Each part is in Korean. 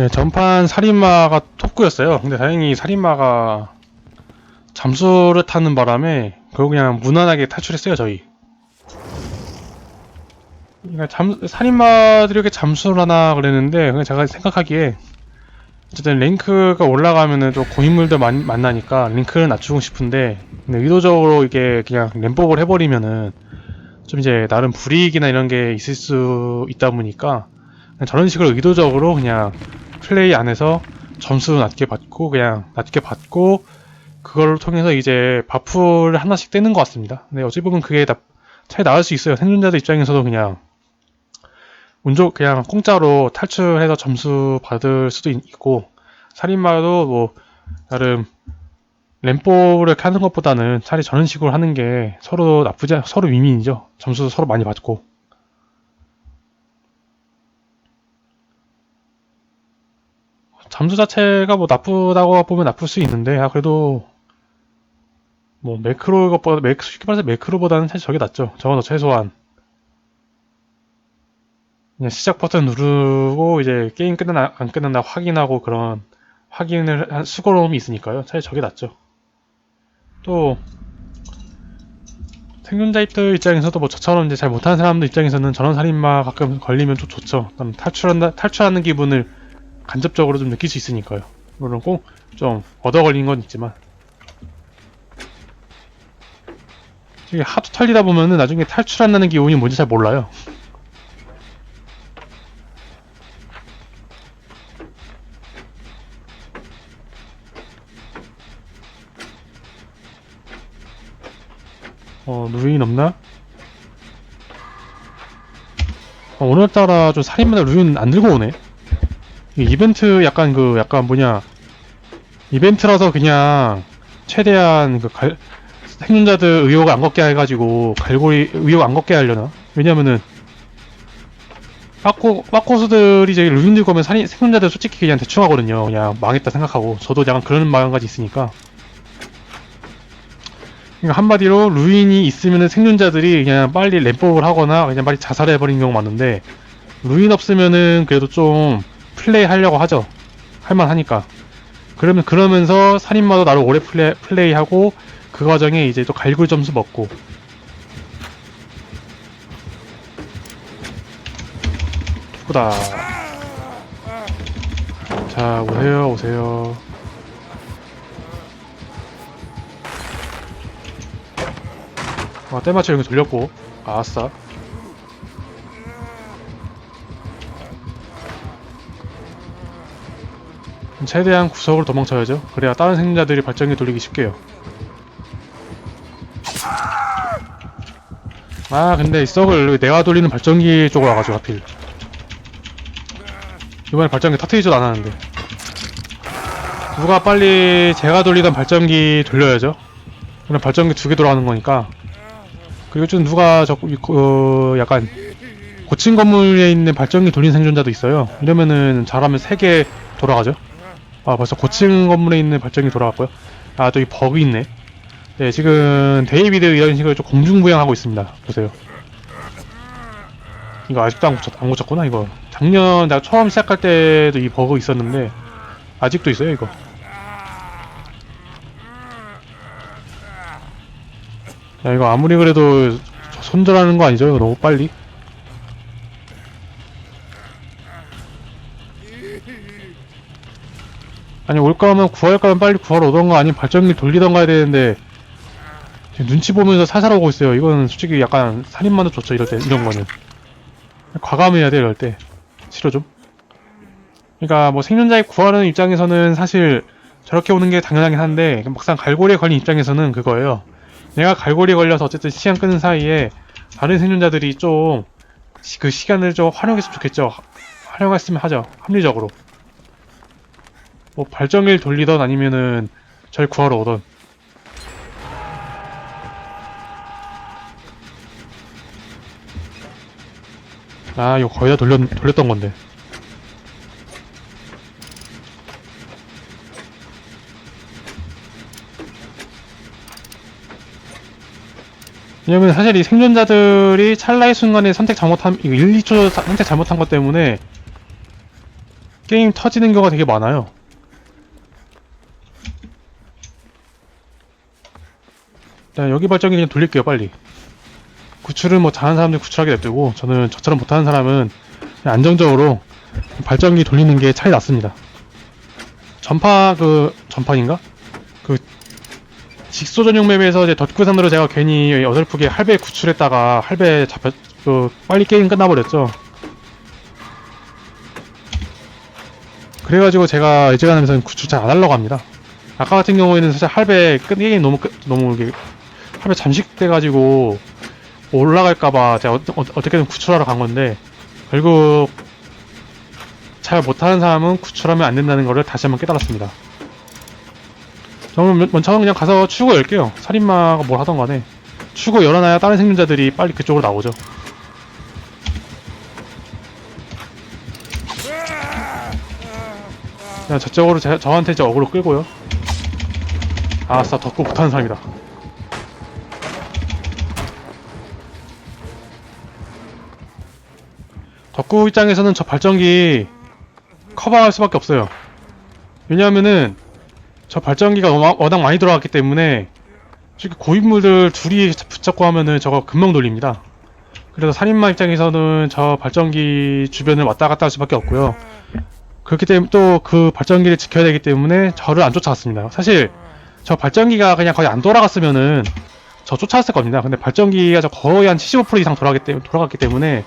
네, 전판 살인마가 톱구였어요. 근데 다행히 살인마가 잠수를 타는 바람에 결국 그냥 무난하게 탈출했어요, 저희. 그러니까 잠, 살인마들이 이렇게 잠수를 하나 그랬는데, 그냥 제가 생각하기에, 어쨌든 랭크가 올라가면은 좀 고인물들 많, 만나니까 랭크를 낮추고 싶은데, 근데 의도적으로 이게 그냥 램법을 해버리면은, 좀 이제 나름 불이익이나 이런 게 있을 수 있다 보니까, 저런 식으로 의도적으로 그냥 플레이 안에서 점수 낮게 받고 그냥 낮게 받고 그걸 통해서 이제 바프를 하나씩 떼는 것 같습니다. 근데 어찌 보면 그게 나, 차이 나을 수 있어요. 생존자들 입장에서도 그냥 운좋 그냥 공짜로 탈출해서 점수 받을 수도 있- 있고 살인마도 뭐 나름 이렇게 하는 것보다는 차라리 저런 식으로 하는 게 서로 나쁘지 않- 서로 윈윈이죠. 점수도 서로 많이 받고 잠수 자체가 뭐 나쁘다고 보면 나쁠 수 있는데 아 그래도 뭐 매크로 것보다 매크 쉽게 말해서 매크로보다는 사실 저게 낫죠. 적어도 최소한 그냥 시작 버튼 누르고 이제 게임 끝났나 안 끝났나 확인하고 그런 확인을 한 수고로움이 있으니까요. 사실 저게 낫죠. 또 생존자입들 입장에서도 뭐 저처럼 이제 잘 못하는 사람들 입장에서는 저런 살인마 가끔 걸리면 좀 좋죠. 탈출한다 탈출하는 기분을 간접적으로 좀 느낄 수 있으니까요. 물론 꼭 좀 얻어 걸린 건 있지만 이게 하도 털리다 보면은 나중에 탈출한다는 기분이 뭔지 잘 몰라요. 어, 루인 없나? 어, 오늘따라 좀 살인마다 루인 안 들고 오네. 이벤트 약간 그 약간 뭐냐 이벤트라서 그냥 최대한 그 갈, 생존자들 의욕을 안 걷게 해가지고 갈고리 의욕 안 걷게 하려나? 왜냐면은 빠꼬 빠꼬수들이 이제 루인 들고 오면 살인 생존자들 솔직히 그냥 대충 하거든요. 그냥 망했다 생각하고 저도 약간 그런 마음가짐 있으니까. 그러니까 한마디로 루인이 있으면은 생존자들이 그냥 빨리 램법을 하거나 그냥 빨리 자살해버리는 경우 많은데 루인 없으면은 그래도 좀 플레이 하려고 하죠. 할만하니까. 그러면 그러면서 살인마도 나를 오래 플레이, 플레이하고 그 과정에 이제 또 갈굴 점수 먹고 후다. 자 오세요 오세요. 아 때마침 여기 돌렸고 아싸. 최대한 구석으로 도망쳐야죠. 그래야 다른 생존자들이 발전기 돌리기 쉽게요. 아 근데 이 썩을 내가 돌리는 발전기 쪽으로 와가지고 하필. 이번에 발전기 터트리지도 않았는데. 누가 빨리 제가 돌리던 발전기 돌려야죠. 그럼 발전기 두 개 돌아가는 거니까. 그리고 좀 누가 저 어, 약간 고층 건물에 있는 발전기 돌리는 생존자도 있어요. 이러면은 잘하면 세 개 돌아가죠 아 벌써 고층 건물에 있는 발전기 돌아갔고요. 아또이 버그 있네. 네 지금 데이비드 이런 식으로 좀 공중부양하고 있습니다. 보세요. 이거 아직도 안, 고쳤, 안 고쳤구나 이거. 작년 내가 처음 시작할 때도 이 버그 있었는데 아직도 있어요 이거. 야 이거 아무리 그래도 저 손절하는 거 아니죠 이거 너무 빨리 아니 올 거면 구할 거면 빨리 구하러 오던가 아니면 발전기 돌리던가 해야 되는데 지금 눈치 보면서 살살 오고 있어요. 이거는 솔직히 약간 살인마도 좋죠 이럴 때 이런 거는. 과감해야 돼 이럴 때. 치료 좀. 그러니까 뭐 생존자의 구하는 입장에서는 사실 저렇게 오는 게 당연하긴 한데 막상 갈고리에 걸린 입장에서는 그거예요. 내가 갈고리에 걸려서 어쨌든 시간 끄는 사이에 다른 생존자들이 좀 그 시간을 좀 활용했으면 좋겠죠. 활용했으면 하죠. 합리적으로 뭐 발전기를 돌리던 아니면은 절 구하러 오던 아 이거 거의 다 돌렸, 돌렸던 건데 왜냐면 사실 이 생존자들이 찰나의 순간에 선택 잘못한 이거 1, 2초 사- 선택 잘못한 것 때문에 게임 터지는 경우가 되게 많아요. 자, 여기 발전기 그냥 돌릴게요, 빨리. 구출은 뭐 잘하는 사람들 구출하게 냅두고 저는 저처럼 못하는 사람은 안정적으로 발전기 돌리는 게 차이 났습니다. 전파 그 전판인가? 그 직소 전용 맵에서 이제 덧구산으로 제가 괜히 어설프게 할배 구출했다가 할배 잡혔 그 빨리 게임 끝나버렸죠. 그래가지고 제가 예지가면서 구출 잘 안 하려고 합니다. 아까 같은 경우에는 사실 할배 끝 게임 너무 끝 너무 이게 할배 잠식돼가지고 올라갈까봐 제가 어, 어, 어떻게든 구출하러 간 건데 결국 잘 못하는 사람은 구출하면 안 된다는 거를 다시 한번 깨달았습니다. 저는 먼저 그냥 가서 추구 열게요. 살인마가 뭘 하던 간에 추구 열어놔야 다른 생존자들이 빨리 그쪽으로 나오죠. 그냥 저쪽으로 제, 저한테 이제 어그로 끌고요. 아싸 덕구 못하는 사람이다. 덕구 입장에서는 저 발전기 커버할 수밖에 없어요. 왜냐하면은 저 발전기가 워낙, 많이 들어갔기 때문에 솔직히 고인물들 둘이 붙잡고 하면은 저거 금방 돌립니다. 그래서 살인마 입장에서는 저 발전기 주변을 왔다 갔다 할 수밖에 없고요. 그렇기 때문에 또 그 발전기를 지켜야 되기 때문에 저를 안 쫓아갔습니다. 사실 저 발전기가 그냥 거의 안 돌아갔으면은 저 쫓아왔을 겁니다. 근데 발전기가 저 거의 한 75% 이상 돌아갔기 때문에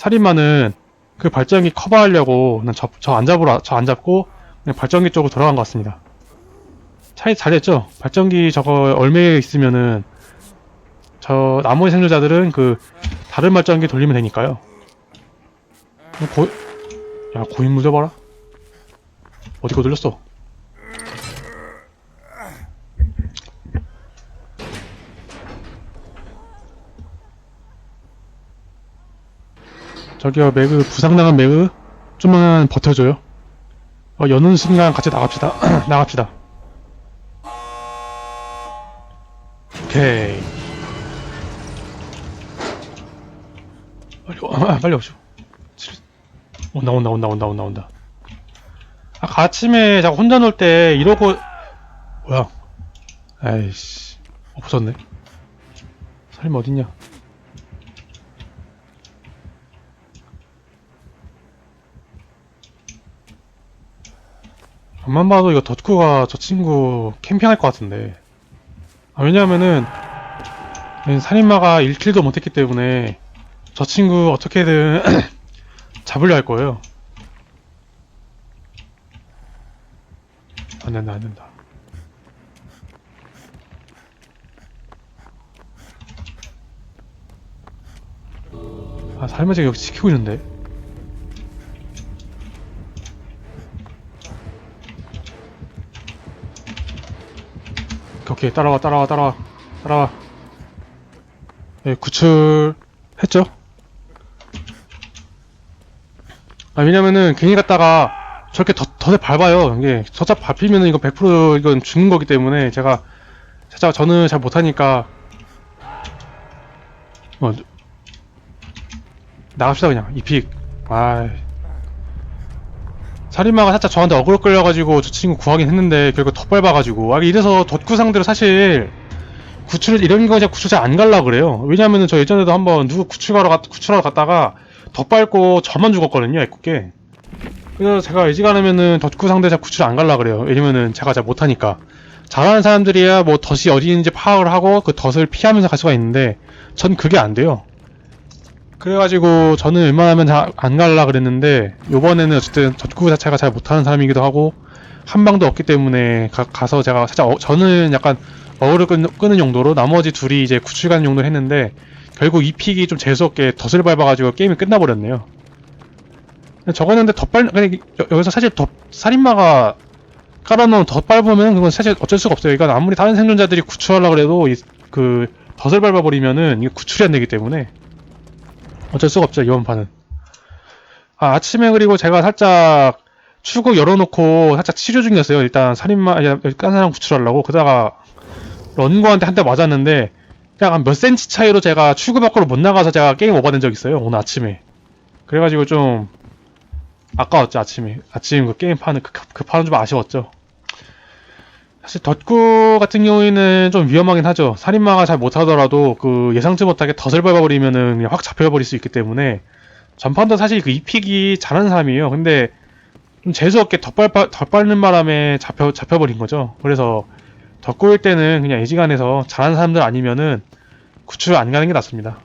살인마는 그 발전기 커버하려고 저저안 잡으러 저 안 잡고 발전기 쪽으로 돌아간 것 같습니다. 차이 잘했죠? 발전기 저거 얼매에 있으면은 저 나머지 생존자들은 그 다른 발전기 돌리면 되니까요. 고, 야 고인물 잡아라. 어디 거 돌렸어? 저기요 매그 부상당한 매그 좀만 버텨줘요. 어, 여는 순간 같이 나갑시다. 나갑시다. 오케이. 빨리 와, 빨리 오시오. 칠- 온다 온다 온다 온다 온다 온다. 아까 아침에 제가 혼자 놀 때 이러고 뭐야? 아이씨 없었네. 살인 어딨냐? 앞만 봐도 이거 덧구가 저 친구 캠핑할 것 같은데. 아, 왜냐하면은 살인마가 1킬도 못했기 때문에 저 친구 어떻게든 잡으려 할 거예요. 안 된다, 안 된다. 아, 살인마가 여기 지키고 있는데. 오케이. 따라와, 따라와, 따라와, 따라와. 네, 구출했죠? 아, 왜냐면은, 괜히 갔다가, 저렇게 더, 덧에 밟아요. 이게, 저잡 밟히면은 이거 100% 이건 죽는 거기 때문에, 제가, 살짝 저는 잘 못하니까, 어, 나갑시다, 그냥. 이픽. 아이. 살인마가 살짝 저한테 어그로 끌려가지고 저 친구 구하긴 했는데 결국 더 밟아가지고. 아 이래서 덧구상들은 사실 구출 이런 거 그냥 구출 잘 안 갈라 그래요. 왜냐면은 저 예전에도 한번 누구 구출하러 갔 구출하러 갔다가 더 밟고 저만 죽었거든요 애꿎게. 그래서 제가 의지가하면은 덧구상들 잘 구출 안 갈라 그래요. 왜냐면은 제가 잘 못하니까. 잘하는 사람들이야 뭐 덫이 어디 있는지 파악을 하고 그 덫을 피하면서 갈 수가 있는데 전 그게 안 돼요 그래가지고 저는 웬만하면 다 안 갈라 그랬는데 요번에는 어쨌든 젖구 자체가 잘 못하는 사람이기도 하고 한 방도 없기 때문에 가, 서 제가 살짝 어- 저는 약간 어그를 끄는, 용도로 나머지 둘이 이제 구출 가는 용도를 했는데 결국 이 픽이 좀 재수없게 덫을 밟아가지고 게임이 끝나버렸네요. 저거는데 여- 여기서 사실 덧 살인마가 깔아놓은 덧 밟으면 그건 사실 어쩔 수가 없어요. 이건 아무리 다른 생존자들이 구출하려고 해도 이, 그 덫을 밟아버리면은 이게 구출이 안 되기 때문에 어쩔 수가 없죠 이번 판은. 아, 아침에 그리고 제가 살짝 출구 열어놓고 살짝 치료 중이었어요. 일단 살인마 깐 사람 구출하려고. 그러다가 런거한테 한 대 맞았는데 약간 몇 센치 차이로 제가 출구 밖으로 못 나가서 제가 게임 오버된 적 있어요 오늘 아침에. 그래가지고 좀 아까웠죠 아침에. 아침 그 게임 파는 그, 그 판은 좀 아쉬웠죠 사실 덧구 같은 경우에는 좀 위험하긴 하죠. 살인마가 잘 못하더라도 그 예상치 못하게 덫을 밟아버리면은 그냥 확 잡혀버릴 수 있기 때문에 전판도 사실 그 이픽이 잘하는 사람이에요. 근데 좀 재수없게 덧밟, 덧밟는 바람에 잡혀, 잡혀버린 거죠. 그래서 덧구일 때는 그냥 애지간해서 잘하는 사람들 아니면은 구출 안 가는 게 낫습니다